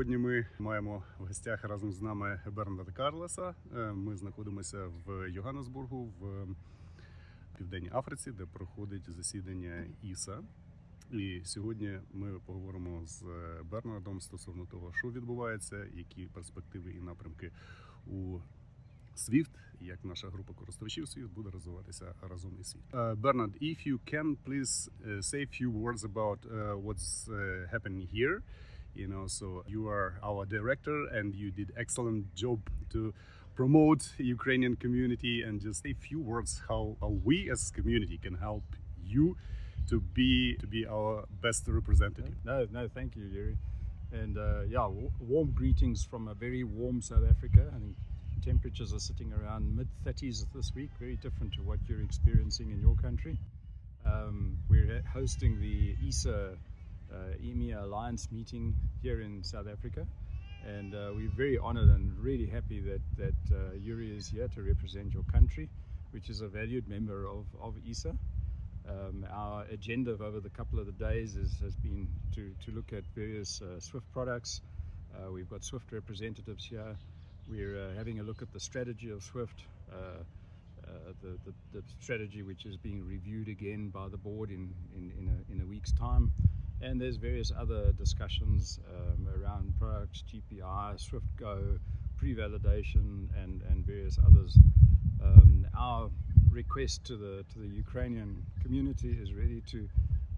Сьогодні ми маємо в гостях разом з нами Бернарда Карлеса. Е, Ми знаходимося в Йоганнесбургу в Південній Африці, де проходить засідання ІСА. І сьогодні ми поговоримо з Бернардом стосовно того, що відбувається, які перспективи і напрямки у SWIFT, як наша група користувачів SWIFT буде розвиватися разом із SWIFT. Uh, Bernard, if you can please uh, say a few words about uh, what's uh, happening here. You know, so you are our director, and you did excellent job to promote Ukrainian community, and just a few words how, how we as community can help you to be to be our best representative. No, no, thank you, Yuri. And uh, yeah, warm greetings from a very warm South Africa. I think temperatures are sitting around mid 30s this week, very different to what you're experiencing in your country. Um, we're hosting the ESA EMEA Alliance meeting here in South Africa. And uh, we're very honored and really happy that, that uh, Yuri is here to represent your country, which is a valued member of, of ESA. Um, our agenda over the couple of the days is, has been to, to look at various uh, Swift products. Uh, we've got Swift representatives here. We're uh, having a look at the strategy of Swift, uh, uh, the, the, the strategy which is being reviewed again by the board in, in, in, a, in a week's time. And there's various other discussions um, around products, GPI, Swift Go, pre-validation, and, and various others. Um, our request to the to the Ukrainian community is really to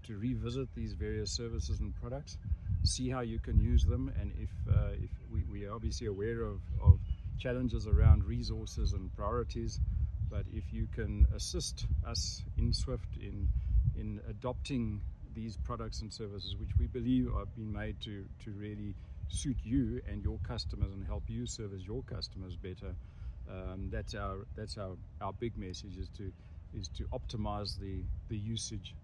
to revisit these various services and products, see how you can use them, and if uh, if we, we are obviously aware of, of challenges around resources and priorities, but if you can assist us in Swift in in adopting these products and services, which we believe are being made to to really suit you and your customers and help you service your customers better. Um, that's our that's our, our big message is to is to optimize the, the usage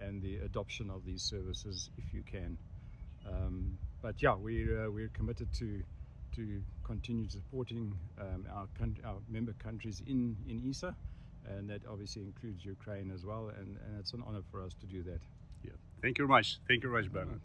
and the adoption of these services if you can. Um, but yeah, we're uh, we're committed to to continue supporting um, our our member countries in in ESA, and that obviously includes Ukraine as well. And, and it's an honor for us to do that. Yeah. Thank you very much. Thank you very much, Bernard.